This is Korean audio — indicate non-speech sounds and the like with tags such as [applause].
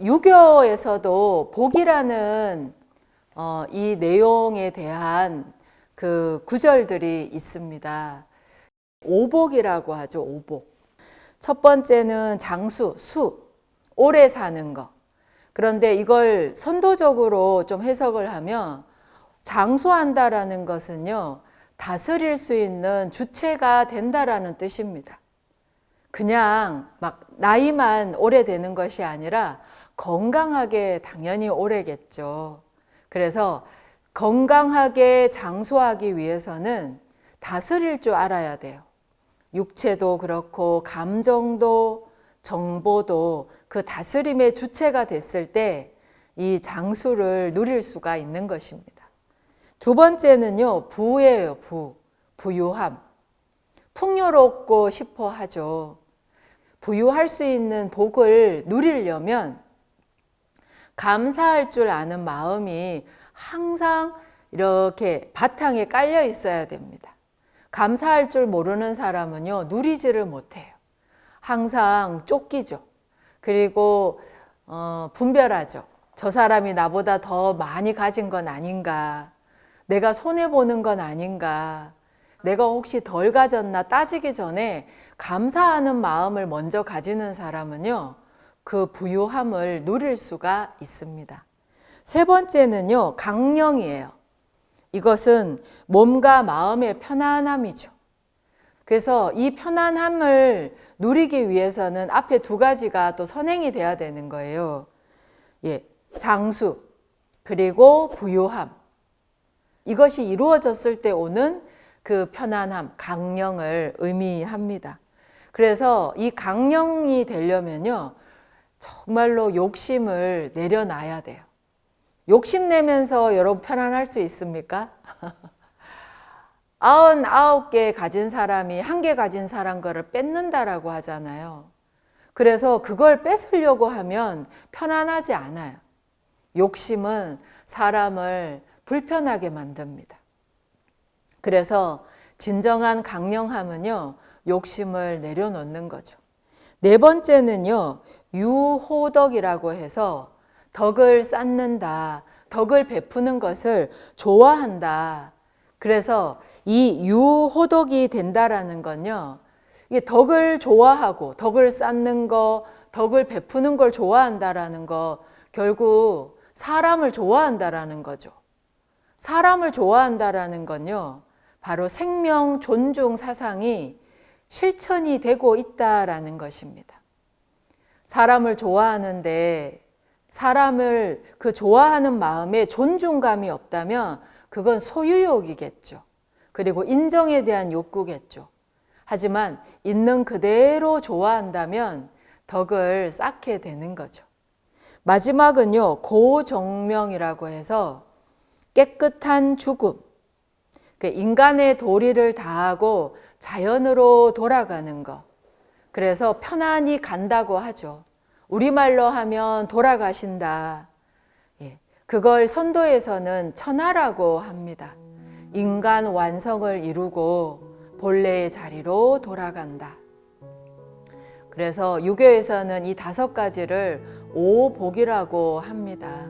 유교에서도 복이라는 어, 이 내용에 대한 그 구절들이 있습니다. 오복이라고 하죠, 오복. 첫 번째는 장수, 수, 오래 사는 거. 그런데 이걸 선도적으로 좀 해석을 하면 장수한다라는 것은요, 다스릴 수 있는 주체가 된다라는 뜻입니다. 그냥 막 나이만 오래되는 것이 아니라 건강하게 당연히 오래겠죠. 그래서 건강하게 장수하기 위해서는 다스릴 줄 알아야 돼요. 육체도 그렇고 감정도 정보도 그 다스림의 주체가 됐을 때 이 장수를 누릴 수가 있는 것입니다. 두 번째는요, 부예요, 부. 부유함. 풍요롭고 싶어 하죠. 부유할 수 있는 복을 누리려면 감사할 줄 아는 마음이 항상 이렇게 바탕에 깔려 있어야 됩니다. 감사할 줄 모르는 사람은요, 누리지를 못해요. 항상 쫓기죠. 그리고 어, 분별하죠. 저 사람이 나보다 더 많이 가진 건 아닌가. 내가 손해보는 건 아닌가. 내가 혹시 덜 가졌나 따지기 전에 감사하는 마음을 먼저 가지는 사람은요, 그 부유함을 누릴 수가 있습니다. 세 번째는요, 강령이에요. 이것은 몸과 마음의 편안함이죠. 그래서 이 편안함을 누리기 위해서는 앞에 두 가지가 또 선행이 돼야 되는 거예요. 예, 장수, 그리고 부유함. 이것이 이루어졌을 때 오는 그 편안함, 강령을 의미합니다. 그래서 이 강령이 되려면요, 정말로 욕심을 내려놔야 돼요. 욕심내면서 여러분 편안할 수 있습니까? [laughs] 아흔 아홉 개 가진 사람이 한 개 가진 사람 거를 뺏는다라고 하잖아요. 그래서 그걸 뺏으려고 하면 편안하지 않아요. 욕심은 사람을 불편하게 만듭니다. 그래서 진정한 강령함은요, 욕심을 내려놓는 거죠. 네 번째는요, 유호덕이라고 해서 덕을 쌓는다, 덕을 베푸는 것을 좋아한다. 그래서 이 유호덕이 된다라는 건요, 이게 덕을 좋아하고 덕을 쌓는 거, 덕을 베푸는 걸 좋아한다라는 거, 결국 사람을 좋아한다라는 거죠. 사람을 좋아한다라는 건요, 바로 생명 존중 사상이 실천이 되고 있다라는 것입니다. 사람을 좋아하는데 사람을 그 좋아하는 마음에 존중감이 없다면 그건 소유욕이겠죠. 그리고 인정에 대한 욕구겠죠. 하지만 있는 그대로 좋아한다면 덕을 쌓게 되는 거죠. 마지막은요, 고정명이라고 해서 깨끗한 죽음. 그 인간의 도리를 다하고 자연으로 돌아가는 것. 그래서 편안히 간다고 하죠. 우리말로 하면 돌아가신다. 예, 그걸 선도에서는 천하라고 합니다. 인간 완성을 이루고 본래의 자리로 돌아간다. 그래서 유교에서는 이 다섯 가지를 오복이라고 합니다.